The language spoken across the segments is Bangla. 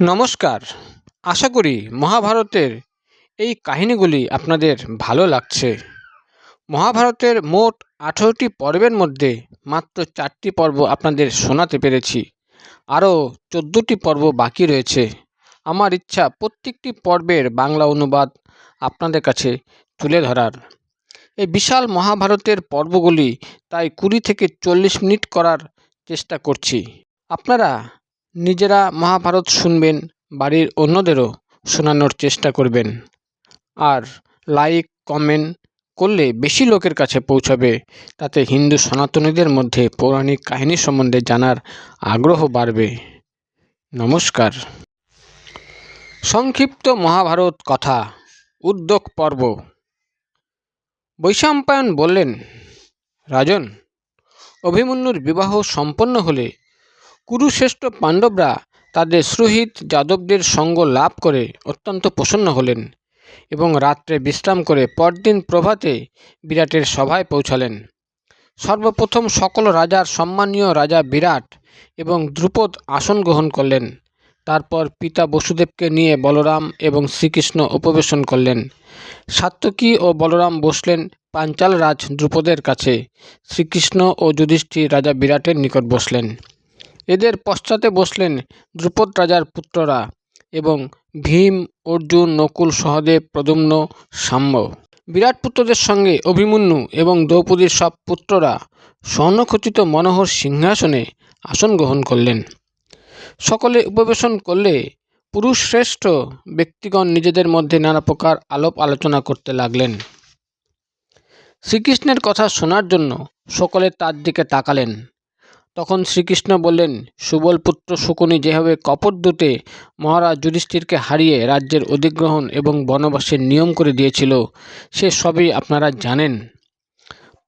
নমস্কার। আশা করি মহাভারতের এই কাহিনীগুলি আপনাদের ভালো লাগছে। মহাভারতের মোট আঠেরোটি পর্বের মধ্যে মাত্র চারটি পর্ব আপনাদের শোনাতে পেরেছি। আরও চোদ্দোটি পর্ব বাকি রয়েছে। আমার ইচ্ছা প্রত্যেকটি পর্বের বাংলা অনুবাদ আপনাদের কাছে তুলে ধরার। এই বিশাল মহাভারতের পর্বগুলি তাই কুড়ি থেকে চল্লিশ মিনিট করার চেষ্টা করছি। আপনারা নিজেরা মহাভারত শুনবেন, বাড়ির অন্যদেরও শোনানোর চেষ্টা করবেন। আর লাইক, কমেন্ট করলে বেশি লোকের কাছে পৌঁছাবে, তাতে হিন্দু সনাতনীদের মধ্যে পৌরাণিক কাহিনী সম্বন্ধে জানার আগ্রহ বাড়বে। নমস্কার। সংক্ষিপ্ত মহাভারত কথা, উদ্যোগ পর্ব। বৈশাম্পায়ন বললেন, রাজন, অভিমন্যুর বিবাহ সম্পন্ন হলে কুরুশ্রেষ্ঠ পাণ্ডবরা তাদের সুহৃদ যাদবদের সঙ্গ লাভ করে অত্যন্ত প্রসন্ন হলেন এবং রাত্রে বিশ্রাম করে পরদিন প্রভাতে বিরাটের সভায় পৌঁছালেন। সর্বপ্রথম সকল রাজার সম্মানীয় রাজা বিরাট এবং দ্রুপদ আসন গ্রহণ করলেন। তারপর পিতা বসুদেবকে নিয়ে বলরাম এবং শ্রীকৃষ্ণ উপবেশন করলেন। সাত্যকী ও বলরাম বসলেন পাঞ্চাল রাজ দ্রুপদের কাছে। শ্রীকৃষ্ণ ও যুধিষ্ঠির রাজা বিরাটের নিকট বসলেন। এদের পশ্চাতে বসলেন দ্রুপদ রাজার পুত্ররা এবং ভীম, অর্জুন, নকুল, সহদেব, প্রদ্যুম্ন, সাম্য। বিরাট পুত্রদের সঙ্গে অভিমন্যু এবং দ্রৌপদীর সব পুত্ররা স্বর্ণখচিত মনোহর সিংহাসনে আসন গ্রহণ করলেন। সকলে উপবেশন করলে পুরুষশ্রেষ্ঠ ব্যক্তিগণ নিজেদের মধ্যে নানা প্রকার আলাপ আলোচনা করতে লাগলেন। শ্রীকৃষ্ণের কথা শোনার জন্য সকলে তার দিকে তাকালেন। তখন শ্রীকৃষ্ণ বললেন, সুবলপুত্র শকুনি যেভাবে কপটদূতে মহারাজ যুধিষ্ঠিরকে হারিয়ে রাজ্যের অধিগ্রহণ এবং বনবাসের নিয়ম করে দিয়েছিল, সে সবই আপনারা জানেন।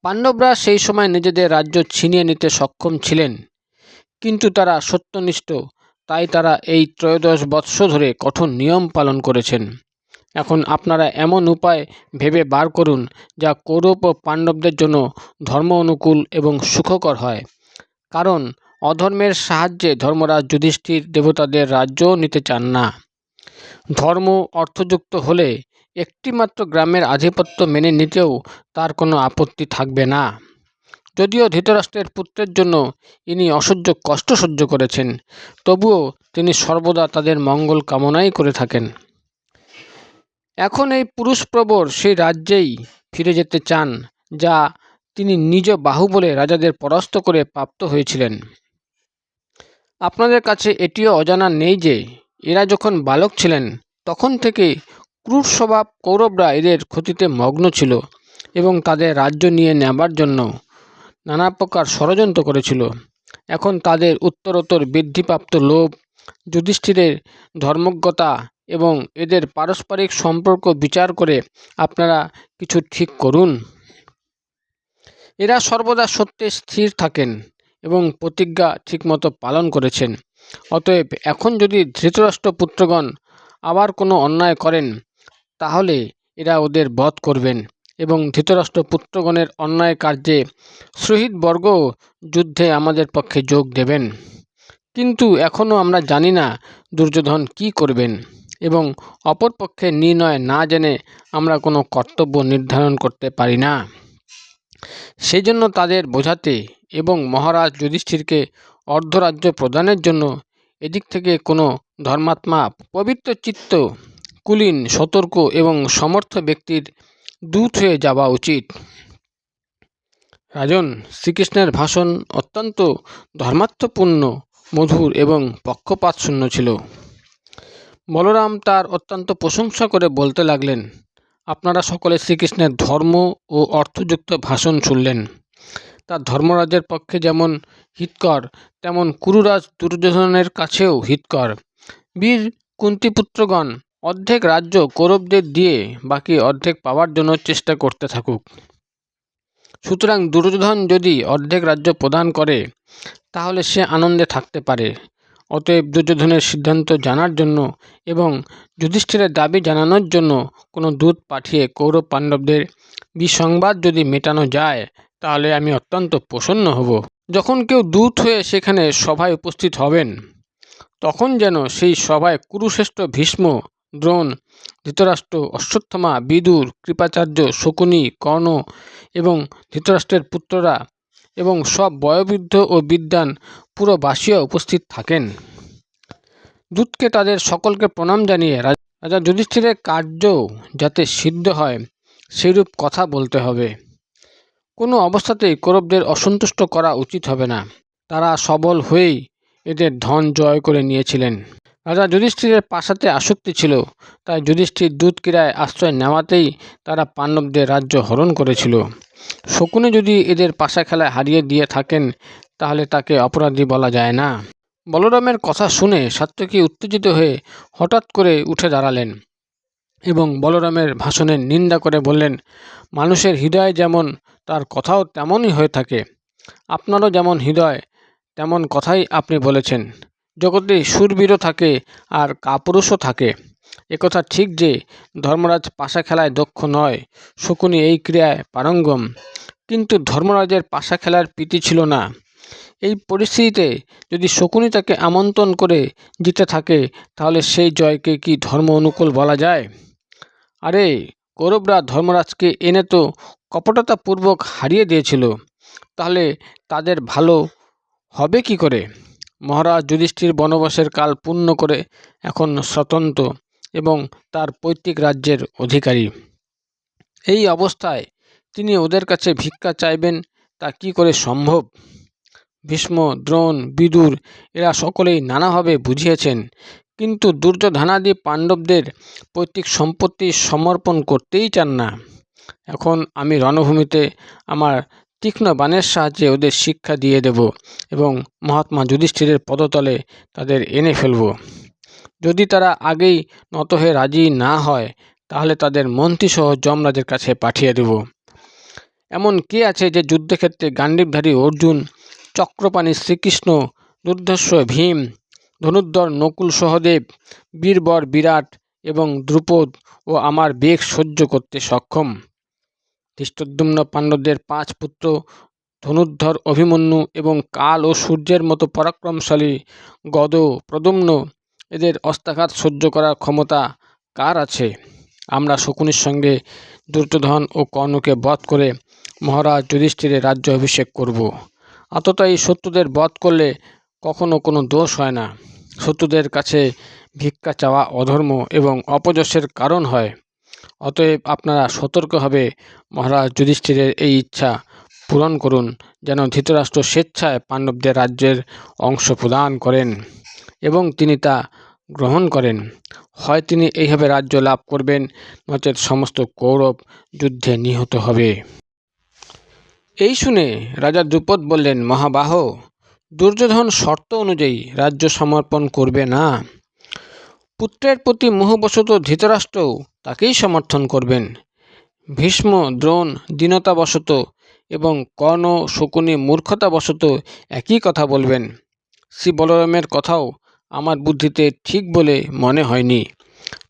পাণ্ডবরা সেই সময় নিজেদের রাজ্য ছিনিয়ে নিতে সক্ষম ছিলেন, কিন্তু তারা সত্যনিষ্ঠ, তাই তারা এই ত্রয়োদশ বৎস ধরে কঠোর নিয়ম পালন করেছেন। এখন আপনারা এমন উপায় ভেবে বার করুন, যা কৌরব ও পাণ্ডবদের জন্য ধর্ম অনুকূল এবং সুখকর হয়। কারণ অধর্মের সাহায্যে ধর্মরাজ যুধিষ্ঠির দেবতাদের রাজ্যও নিতে চান না। ধর্ম অর্থযুক্ত হলে একটিমাত্র গ্রামের আধিপত্য মেনে নিতেও তার কোনো আপত্তি থাকবে না। যদিও ধৃতরাষ্ট্রের পুত্রের জন্য ইনি অসহ্য কষ্ট সহ্য করেছেন, তবুও তিনি সর্বদা তাদের মঙ্গল কামনাই করে থাকেন। এখন এই পুরুষপ্রবর সেই রাজ্যেই ফিরে যেতে চান, যা তিনি নিজ বাহুবলে রাজাদের পরাস্ত করে প্রাপ্ত হয়েছিলেন। আপনাদের কাছে এটিও অজানা নেই যে, এরা যখন বালক ছিলেন, তখন থেকে ক্রুর স্বভাব কৌরবরা এদের ক্ষতিতে মগ্ন ছিল এবং তাদের রাজ্য নিয়ে নেবার জন্য নানা প্রকার ষড়যন্ত্র করেছিল। এখন তাদের উত্তরোত্তর বৃদ্ধিপ্রাপ্ত লোভ, যুধিষ্ঠিরের ধর্মজ্ঞতা এবং এদের পারস্পরিক সম্পর্ক বিচার করে আপনারা কিছু ঠিক করুন। এরা সর্বদা সত্যে স্থির থাকেন এবং প্রতিজ্ঞা ঠিকমতো পালন করেছেন। অতএব এখন যদি ধৃতরাষ্ট্র পুত্রগণ আবার কোনো অন্যায় করেন, তাহলে এরা ওদের বধ করবেন এবং ধৃতরাষ্ট্র পুত্রগণের অন্যায় কার্যে শহীদবর্গ যুদ্ধে আমাদের পক্ষে যোগ দেবেন। কিন্তু এখনও আমরা জানি না দুর্যোধন কি করবেন এবং অপরপক্ষে নির্ণয় না জেনে আমরা কোনো কর্তব্য নির্ধারণ করতে পারি না। সেই জন্য তাদের বোঝাতে এবং মহারাজ যুধিষ্ঠিরকে অর্ধরাজ্য প্রদানের জন্য এদিক থেকে কোনো ধর্মাত্মা পবিত্র চিত্ত, কুলীন, সতর্ক এবং সমর্থ ব্যক্তির দূত হয়ে যাওয়া উচিত। রাজন, শ্রীকৃষ্ণের ভাষণ অত্যন্ত ধর্মাত্মপূর্ণ, মধুর এবং পক্ষপাতশূন্য ছিল। বলরাম তার অত্যন্ত প্রশংসা করে বলতে লাগলেন আপনারা সকলে শ্রীকৃষ্ণের ধর্ম ও অর্থযুক্ত ভাষণ শুনলেন। তা ধর্মরাজের পক্ষে যেমন হিতকর, তেমন কুরুরাজ দুর্যোধনের কাছেও হিতকর। বীর কুন্তিপুত্রগণ, অর্ধেক রাজ্য কৌরবদের দিয়ে বাকি অর্ধেক পাওয়ার জন্য চেষ্টা করতে থাকুক। সুতরাং দুর্যোধন যদি অর্ধেক রাজ্য প্রদান করে, তাহলে সে আনন্দে থাকতে পারে। অতএব দুর্যোধনের সিদ্ধান্ত জানার জন্য এবং যুধিষ্ঠিরের দাবি জানানোর জন্য কোনো দূত পাঠিয়ে কৌরব পাণ্ডবদের বিসংবাদ যদি মেটানো যায়, তাহলে আমি অত্যন্ত প্রসন্ন হব। যখন কেউ দূত হয়ে সেখানে সভায় উপস্থিত হবেন, তখন যেন সেই সভায় কুরুশ্রেষ্ঠ ভীষ্ম, দ্রোণ, ধৃতরাষ্ট্র, অশ্বত্থমা, বিদুর, কৃপাচার্য, শকুনি, কর্ণ এবং ধৃতরাষ্ট্রের পুত্ররা এবং সব বয়োবৃদ্ধ ও বিদ্বান পুরো বাসীয় উপস্থিত থাকেন। দূতকে তাদের সকলকে প্রণাম জানিয়ে রাজা যুধিষ্ঠিরের কার্য যাতে সিদ্ধ হয়, সেইরূপ কথা বলতে হবে। কোনো অবস্থাতেই কৌরবদের অসন্তুষ্ট করা উচিত হবে না। তারা সবল হয়েই এদের ধন জয় করে নিয়েছিলেন। রাজা যুধিষ্ঠিরের পাশাতে আসক্তি ছিল, তাই যুধিষ্ঠির দুধ ক্রীড়ায় আশ্রয় নেওয়াতেই তারা পাণ্ডবদের রাজ্য হরণ করেছিল। শকুনে যদি এদের পাশা খেলায় হারিয়ে দিয়ে থাকেন, তাহলে তাকে অপরাধী বলা যায় না। বলরামের কথা শুনে সাত্যকী উত্তেজিত হয়ে হঠাৎ করে উঠে দাঁড়ালেন এবং বলরামের ভাষণের নিন্দা করে বললেন, মানুষের হৃদয় যেমন তার কথাও তেমনই হয়ে থাকে। আপনারও যেমন হৃদয়, তেমন কথাই আপনি বলেছেন। জগতে সুরবীরও থাকে আর কাপুরুষও থাকে। একথা ঠিক যে ধর্মরাজ পাশা খেলায় দক্ষ নয়, শকুনি এই ক্রিয়ায় পারঙ্গম। কিন্তু ধর্মরাজের পাশা খেলার প্রীতি ছিল না। এই পরিস্থিতিতে যদি শকুনি তাকে আমন্ত্রণ করে জিতে থাকে, তাহলে সেই জয়কে কি ধর্ম অনুকূল বলা যায়? আরে, কৌরবরা ধর্মরাজকে এনে তো কপটতাপূর্বক হারিয়ে দিয়েছিল। তাহলে তাদের ভালো হবে কি করে? মহারাজ যুধিষ্ঠির বনবাসের কাল পূর্ণ করে এখন স্বতন্ত্র এবং তার পৈতৃক রাজ্যের অধিকারী। এই অবস্থায় তিনি ওদের কাছে ভিক্ষা চাইবেন, তা কি করে সম্ভব? ভীষ্ম, দ্রোণ, বিদুর, এরা সকলেই নানাভাবে বুঝিয়েছেন, কিন্তু দুর্যোধনাদি পাণ্ডবদের পৈতৃক সম্পত্তি সমর্পণ করতেই চান না। এখন আমি রণভূমিতে আমার তীক্ষ্ণ বাণের সাহায্যে ওদের শিক্ষা দিয়ে দেব এবং মহাত্মা যুধিষ্ঠিরের পদতলে তাদের এনে ফেলব। যদি তারা আগেই নত হয়ে রাজি না হয়, তাহলে তাদের মন্ত্রীসহ যমরাজের কাছে পাঠিয়ে দেব। এমন কে আছে যে যুদ্ধক্ষেত্রে গান্ডীবধারী অর্জুন, চক্রপাণী শ্রীকৃষ্ণ, দুর্ধর্ষ ভীম, ধনুর্ধর নকুল সহদেব, বীরবর বিরাট এবং দ্রুপদ ও আমার বেগ সহ্য করতে সক্ষম? ধৃষ্টদ্যুম্ন পাণ্ডবদের পাঁচ পুত্র ধনুর্ধর, অভিমন্যু এবং কাল ও সূর্যের মতো পরাক্রমশালী গদ প্রদম্ন, এদের অস্তাঘাত সহ্য করার ক্ষমতা কার আছে? আমরা শকুনির সঙ্গে দুর্যোধন ও কর্ণকে বধ করে মহারাজ যুধিষ্ঠিরের রাজ্য অভিষেক করব। আততায়ী শত্রুদের বধ করলে কখনো কোনো দোষ হয় না। শত্রুদের কাছে ভিক্ষা চাওয়া অধর্ম এবং অপযশের কারণ হয়। অতএব আপনারা সতর্কভাবে মহারাজ যুধিষ্ঠিরের এই ইচ্ছা পূরণ করুন, যেন ধৃতরাষ্ট্র স্বেচ্ছায় পাণ্ডবদের রাজ্যের অংশ প্রদান করেন এবং তিনি তা গ্রহণ করেন। হয় তিনি এইভাবে রাজ্য লাভ করবেন নচেত সমস্ত কৌরব যুদ্ধে নিহত হবে। এই শুনে রাজা দ্রুপদ বললেন, মহাবাহ, দুর্যোধন শর্ত অনুযায়ী রাজ্য সমর্পণ করবে না। পুত্রের প্রতি মোহবশত ধৃতরাষ্ট্রও তাকেই সমর্থন করবেন। ভীষ্ম, দ্রোণ, দীনতাবশত এবং কর্ণ, শকুনি মূর্খতাবশত একই কথা বলবেন। শ্রী বলরামের কথাও আমার বুদ্ধিতে ঠিক বলে মনে হয়নি।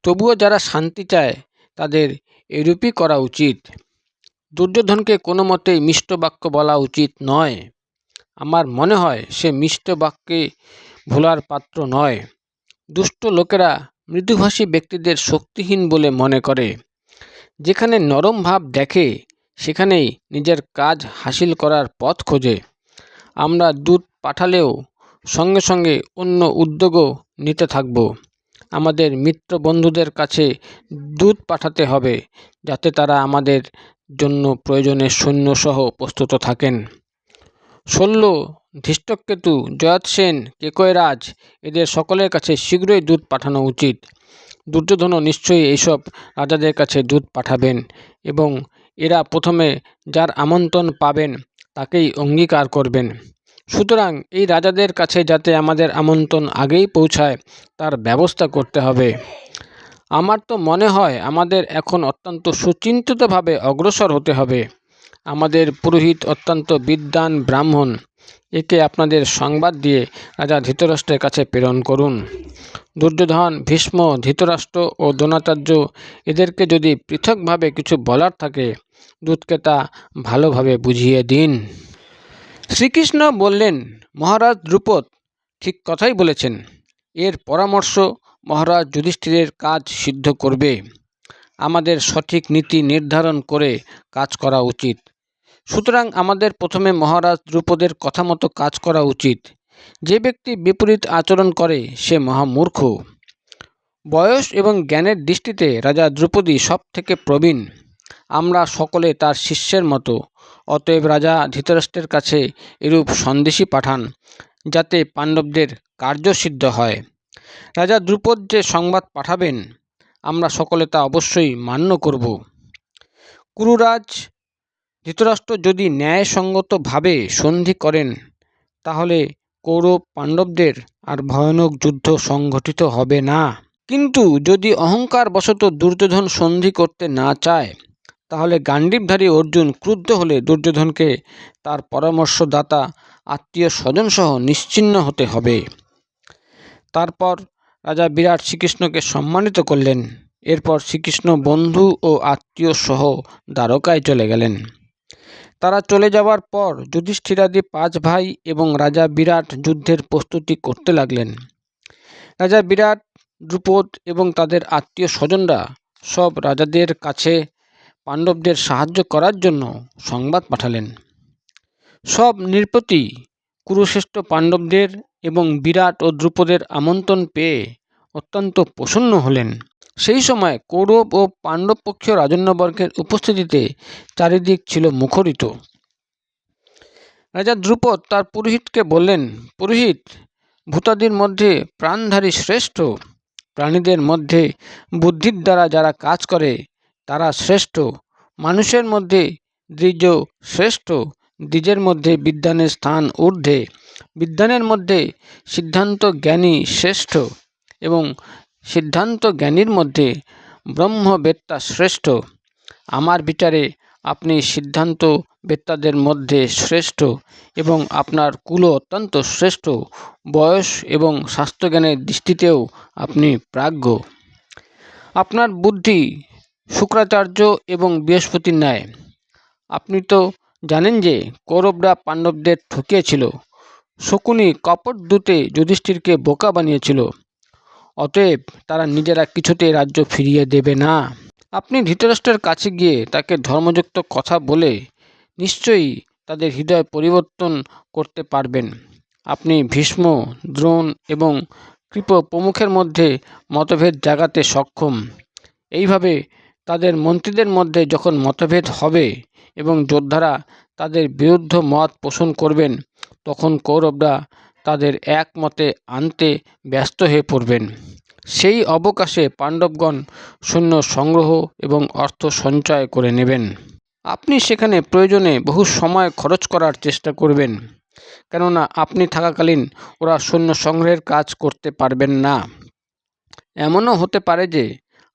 তবুও যারা শান্তি চায়, তাদের এরূপই করা উচিত। দুর্যোধনকে কোনো মতেই মিষ্ট বাক্য বলা উচিত নয়। আমার মনে হয় সে মিষ্ট বাক্যে ভোলার পাত্র নয়। দুষ্ট লোকেরা মৃদুভাষী ব্যক্তিদের শক্তিহীন বলে মনে করে। যেখানে নরম ভাব দেখে, সেখানেই নিজের কাজ হাসিল করার পথ খোঁজে। আমরা দূত পাঠালেও সঙ্গে সঙ্গে অন্য উদ্যোগও নিতে থাকব। আমাদের মিত্র বন্ধুদের কাছে দূত পাঠাতে হবে, যাতে তারা আমাদের জন্য প্রয়োজনে সৈন্যসহ প্রস্তুত থাকেন। শল্য ধৃষ্টকেতু জয়ৎসেন কেকয়রাজ এদের সকলের কাছে শীঘ্রই দুধ পাঠানো উচিত। দুর্যোধনও নিশ্চয়ই এইসব রাজাদের কাছে দুধ পাঠাবেন এবং এরা প্রথমে যার আমন্ত্রণ পাবেন তাকেই অঙ্গীকার করবেন। সুতরাং এই রাজাদের কাছে যাতে আমাদের আমন্ত্রণ আগেই পৌঁছায়, তার ব্যবস্থা করতে হবে। আমার তো মনে হয় আমাদের এখন অত্যন্ত সুচিন্তিতভাবে অগ্রসর হতে হবে। আমাদের পুরোহিত অত্যন্ত বিদ্বান ব্রাহ্মণ। একে আপনাদের সংবাদ দিয়ে রাজা ধৃতরাষ্ট্রের কাছে প্রেরণ করুন। দুর্যোধন, ভীষ্ম, ধৃতরাষ্ট্র ও দ্রোণাচার্য, এদেরকে যদি পৃথকভাবে কিছু বলার থাকে দূতকে তা ভালোভাবে বুঝিয়ে দিন। শ্রীকৃষ্ণ বললেন, মহারাজ দ্রুপদ ঠিক কথাই বলেছেন। এর পরামর্শ মহারাজ যুধিষ্ঠিরের কাজ সিদ্ধ করবে। আমাদের সঠিক নীতি নির্ধারণ করে কাজ করা উচিত। সুতরাং আমাদের প্রথমে মহারাজ দ্রুপদের কথা মতো কাজ করা উচিত। যে ব্যক্তি বিপরীত আচরণ করে, সে মহামূর্খ। বয়স এবং জ্ঞানের দৃষ্টিতে রাজা দ্রুপদী সব থেকে প্রবীণ। আমরা সকলে তার শিষ্যের মতো। অতএব রাজা ধৃতরাষ্ট্রের কাছে এরূপ সন্দেশী পাঠান, যাতে পাণ্ডবদের কার্যসিদ্ধ হয়। রাজা দ্রুপদ যে সংবাদ পাঠাবেন, আমরা সকলে তা অবশ্যই মান্য করব। কুরুরাজ ধৃতরাষ্ট্র যদি ন্যায়সঙ্গতভাবে সন্ধি করেন, তাহলে কৌরব পাণ্ডবদের আর ভয়ানক যুদ্ধ সংঘটিত হবে না। কিন্তু যদি অহংকার বশত দুর্যোধন সন্ধি করতে না চায়, তাহলে গান্ডীবধারী অর্জুন ক্রুদ্ধ হলে দুর্যোধনকে তার পরামর্শদাতা, আত্মীয় স্বজনসহ নিশ্চিহ্ন হতে হবে। তারপর রাজা বিরাট শ্রীকৃষ্ণকে সম্মানিত করলেন। এরপর শ্রীকৃষ্ণ বন্ধু ও আত্মীয় সহ দ্বারকায় চলে গেলেন। তারা চলে যাওয়ার পর যুধিষ্ঠিরাদি পাঁচ ভাই এবং রাজা বিরাট যুদ্ধের প্রস্তুতি করতে লাগলেন। রাজা বিরাট, দ্রুপদ এবং তাদের আত্মীয় স্বজনরা সব রাজাদের কাছে পাণ্ডবদের সাহায্য করার জন্য সংবাদ পাঠালেন। সব নৃপতি, কুরুশ্রেষ্ঠ পাণ্ডবদের এবং বিরাট ও দ্রুপদের আমন্ত্রণ পেয়ে অত্যন্ত প্রসন্ন হলেন। সেই সময় কৌরব ও পাণ্ডবপক্ষীয় রাজন্যবর্গের উপস্থিতিতে চারিদিক ছিল মুখরিত। রাজা দ্রুপদ তার পুরোহিতকে বললেন, পুরোহিত, ভূতাদির মধ্যে প্রাণধারী শ্রেষ্ঠ, প্রাণীদের মধ্যে বুদ্ধির দ্বারা যারা কাজ করে, তারা শ্রেষ্ঠ। মানুষের মধ্যে দ্বিজ শ্রেষ্ঠ, দ্বিজের মধ্যে বিদ্যানের স্থান ঊর্ধ্বে। বিদ্যানের মধ্যে সিদ্ধান্ত জ্ঞানী শ্রেষ্ঠ এবং সিদ্ধান্ত জ্ঞানীর মধ্যে ব্রহ্মবেত্তা শ্রেষ্ঠ। আমার বিচারে আপনি সিদ্ধান্ত বেত্তাদের মধ্যে শ্রেষ্ঠ এবং আপনার কুল অত্যন্ত শ্রেষ্ঠ। বয়স এবং স্বাস্থ্যজ্ঞানের দৃষ্টিতেও আপনি প্রাজ্ঞ। আপনার বুদ্ধি শুক্রাচার্য এবং বৃহস্পতির ন্যায়। আপনি তো জানেন যে কৌরবরা পাণ্ডবদের ঠকিয়েছিল। শকুনি কপট দূতে যুধিষ্ঠিরকে বোকা বানিয়েছিল। অতএব তারা নিজেরা কিছুতে রাজ্য ফিরিয়ে দেবে না। আপনি ধৃতরাষ্ট্রের কাছে গিয়ে তাকে ধর্মযুক্ত কথা বলে নিশ্চয়ই তাদের হৃদয় পরিবর্তন করতে পারবেন। আপনি ভীষ্ম, দ্রোণ এবং কৃপ প্রমুখের মধ্যে মতভেদ জাগাতে সক্ষম। এইভাবে তাদের মন্ত্রীদের মধ্যে যখন মতভেদ হবে এবং যোদ্ধারা তাদের বিরুদ্ধ মত পোষণ করবেন, তখন কৌরবরা তাদের একমতে আনতে ব্যস্ত হয়ে পড়বেন। সেই অবকাশে পাণ্ডবগণ সৈন্য সংগ্রহ এবং অর্থ সঞ্চয় করে নেবেন। আপনি সেখানে প্রয়োজনে বহু সময় খরচ করার চেষ্টা করবেন, কেননা আপনি থাকাকালীন ওরা সৈন্য সংগ্রহের কাজ করতে পারবেন না। এমনও হতে পারে যে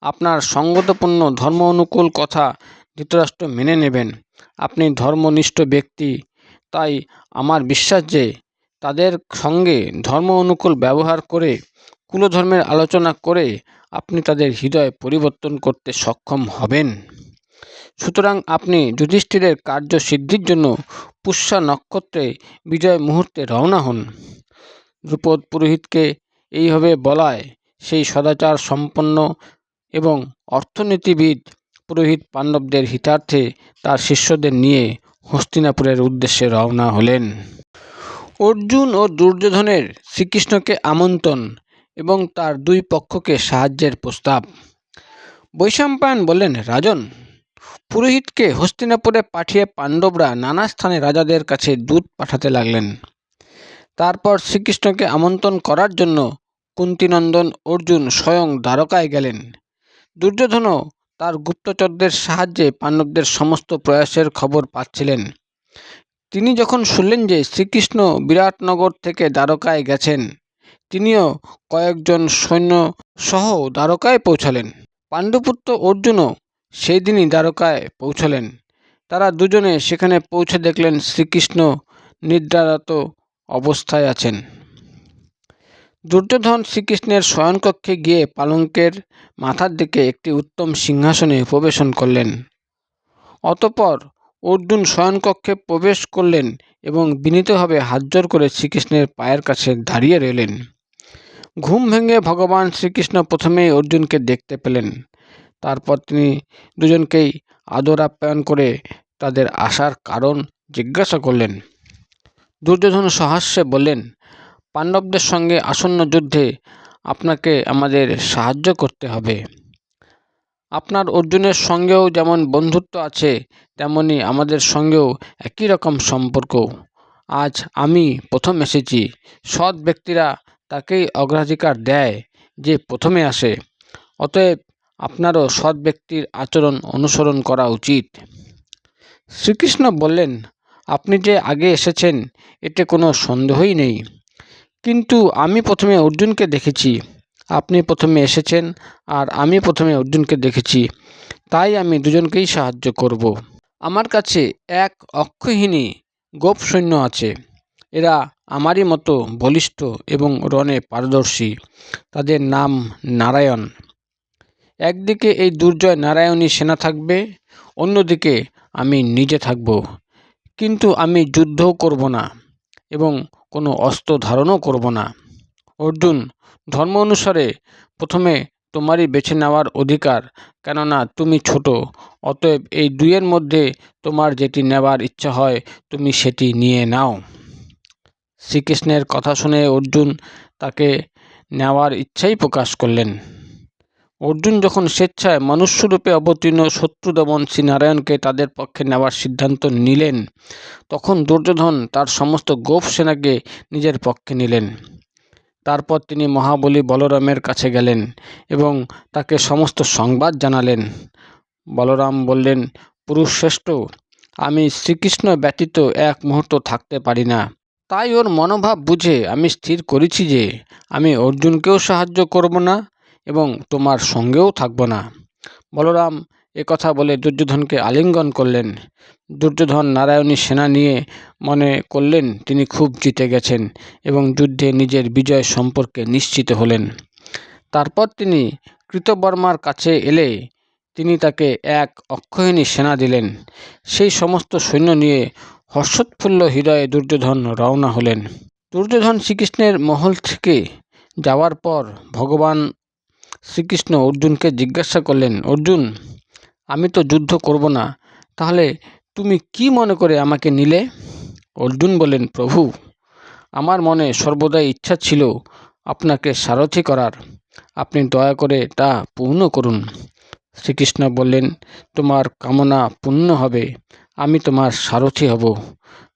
আপনার সঙ্গতপূর্ণ ধর্ম অনুকূল কথা ধৃতরাষ্ট্র মেনে নেবেন। আপনি ধর্মনিষ্ঠ ব্যক্তি, তাই আমার বিশ্বাস যে তাদের সঙ্গে ধর্ম অনুকূল ব্যবহার করে, কুলধর্মের আলোচনা করে আপনি তাদের হৃদয় পরিবর্তন করতে সক্ষম হবেন। সুতরাং আপনি যুধিষ্ঠিরের কার্য সিদ্ধির জন্য পুষ্যা নক্ষত্রে বিজয় মুহূর্তে রওনা হন। দ্রুপদ পুরোহিতকে এইভাবে বলায়, সেই সদাচার সম্পন্ন এবং অর্থনীতিবিদ পুরোহিত পাণ্ডবদের হিতার্থে তার শিষ্যদের নিয়ে হস্তিনাপুরের উদ্দেশ্যে রওনা হলেন। অর্জুন ও দুর্যোধনের শ্রীকৃষ্ণকে আমন্ত্রণ এবং তার দুই পক্ষকে সাহায্যের প্রস্তাব। বৈশাম্পায়ন বললেন, রাজন, পুরোহিতকে হস্তিনাপুরে পাঠিয়ে পাণ্ডবরা নানা স্থানে রাজাদের কাছে দূত পাঠাতে লাগলেন। তারপর শ্রীকৃষ্ণকে আমন্ত্রণ করার জন্য কুন্তিনন্দন অর্জুন স্বয়ং দ্বারকায় গেলেন। দুর্যোধনও তার গুপ্তচরদের সাহায্যে পাণ্ডবদের সমস্ত প্রয়াসের খবর পাচ্ছিলেন। তিনি যখন শুনলেন যে শ্রীকৃষ্ণ বিরাটনগর থেকে দ্বারকায় গেছেন, তিনিও কয়েকজন সৈন্য সহ দ্বারকায় পৌঁছালেন। পাণ্ডুপুত্র অর্জুনও সেই দিনই দ্বারকায় পৌঁছলেন। তারা দুজনে সেখানে পৌঁছে দেখলেন শ্রীকৃষ্ণ নিদ্রারত অবস্থায় আছেন। দুর্যোধন শ্রীকৃষ্ণের শয়নকক্ষে গিয়ে পালঙ্কের মাথার দিকে একটি উত্তম সিংহাসনে প্রবেশন করলেন। অতপর অর্জুন শয়নকক্ষে প্রবেশ করলেন এবং বিনীতভাবে হাতজোর করে শ্রীকৃষ্ণের পায়ের কাছে দাঁড়িয়ে রইলেন। ঘুম ভেঙে ভগবান শ্রীকৃষ্ণ প্রথমেই অর্জুনকে দেখতে পেলেন। তারপর তিনি দুজনকেই আদর আপ্যায়ন করে তাদের আসার কারণ জিজ্ঞাসা করলেন। দুর্যোধন সহাস্যে বললেন, পাণ্ডবদের সঙ্গে আসন্ন যুদ্ধে আপনাকে আমাদের সাহায্য করতে হবে। আপনার অর্জুনের সঙ্গেও যেমন বন্ধুত্ব আছে, তেমনি আমাদের সঙ্গেও একই রকম সম্পর্ক। আজ আমি প্রথম এসেছি। সৎ ব্যক্তিরা তাকেই অগ্রাধিকার দেয় যে প্রথমে আসে। অতএব আপনারও সৎ ব্যক্তির আচরণ অনুসরণ করা উচিত। শ্রীকৃষ্ণ বললেন, আপনি যে আগে এসেছেন, এতে কোনো সন্দেহই নেই। কিন্তু আমি প্রথমে অর্জুনকে দেখেছি। আপনি প্রথমে এসেছেন আর আমি প্রথমে অর্জুনকে দেখেছি। তাই আমি দুজনকেই সাহায্য করব। আমার কাছে এক অক্ষয়হীনী গোপ সৈন্য আছে। এরা আমারই মতো বলিষ্ঠ এবং রণে পারদর্শী। তাদের নাম নারায়ণ। একদিকে এই দুর্জয় নারায়ণী সেনা থাকবে, অন্যদিকে আমি নিজে থাকব। কিন্তু আমি যুদ্ধও করব না এবং কোনো অস্ত্র ধারণও করব না। অর্জুন ধর্ম অনুসারে প্রথমে তোমারই বেছে নেওয়ার অধিকার, কেননা তুমি ছোট। অতএব এই দুইয়ের মধ্যে তোমার যেটি নেওয়ার ইচ্ছা হয়, তুমি সেটি নিয়ে নাও। শ্রীকৃষ্ণের কথা শুনে অর্জুন তাকে নেওয়ার ইচ্ছাই প্রকাশ করলেন। অর্জুন যখন স্বেচ্ছায় মনুষ্যরূপে অবতীর্ণ শত্রুদমন শ্রীনারায়ণকে তাদের পক্ষে নেওয়ার সিদ্ধান্ত নিলেন, তখন দুর্যোধন তার সমস্ত গোপ সেনাকে নিজের পক্ষে নিলেন। তারপর তিনি মহাবলী বলরামের কাছে গেলেন এবং তাকে সমস্ত সংবাদ জানালেন। বলরাম বললেন পুরুষ শ্রেষ্ঠ আমি শ্রীকৃষ্ণ ব্যতীত এক মুহূর্ত থাকতে পারি না। তাই ওর মনোভাব বুঝে আমি স্থির করেছি যে আমি অর্জুনকেও সাহায্য করব না এবং তোমার সঙ্গেও থাকব না। বলরাম কথা বলে দুর্যোধনকে আলিঙ্গন করলেন। দুর্যোধন নারায়ণী সেনা নিয়ে মনে করলেন তিনি খুব জিতে গেছেন এবং যুদ্ধে নিজের বিজয় সম্পর্কে নিশ্চিত হলেন। তারপর তিনি কৃতবর্মার কাছে এলে তিনি তাকে এক অক্ষয়িনী সেনা দিলেন। সেই সমস্ত সৈন্য নিয়ে হর্ষোৎফুল্ল হৃদয়ে দুর্যোধন রওনা হলেন। দুর্যোধন শ্রীকৃষ্ণের মহল থেকে যাওয়ার পর ভগবান শ্রীকৃষ্ণ অর্জুনকে জিজ্ঞাসা করলেন, অর্জুন আমি তো যুদ্ধ করব না। তাহলে তুমি কি মনে করে আমাকে নিলে? অর্জুন বলেন প্রভু, আমার মনে সর্বদাই ইচ্ছা ছিল আপনাকে সারথি করার। আপনি দয়া করে তা পূর্ণ করুন। শ্রীকৃষ্ণ বললেন, তোমার কামনা পূর্ণ হবে, আমি তোমার সারথি হব।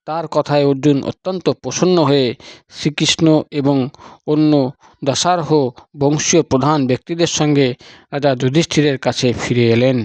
তার কথায় অর্জুন অত্যন্ত প্রসন্ন হয়ে শ্রীকৃষ্ণ এবং অন্য দশার্হ বংশীয় প্রধান ব্যক্তিদের সঙ্গে রাজা যুধিষ্ঠিরের কাছে ফিরে এলেন।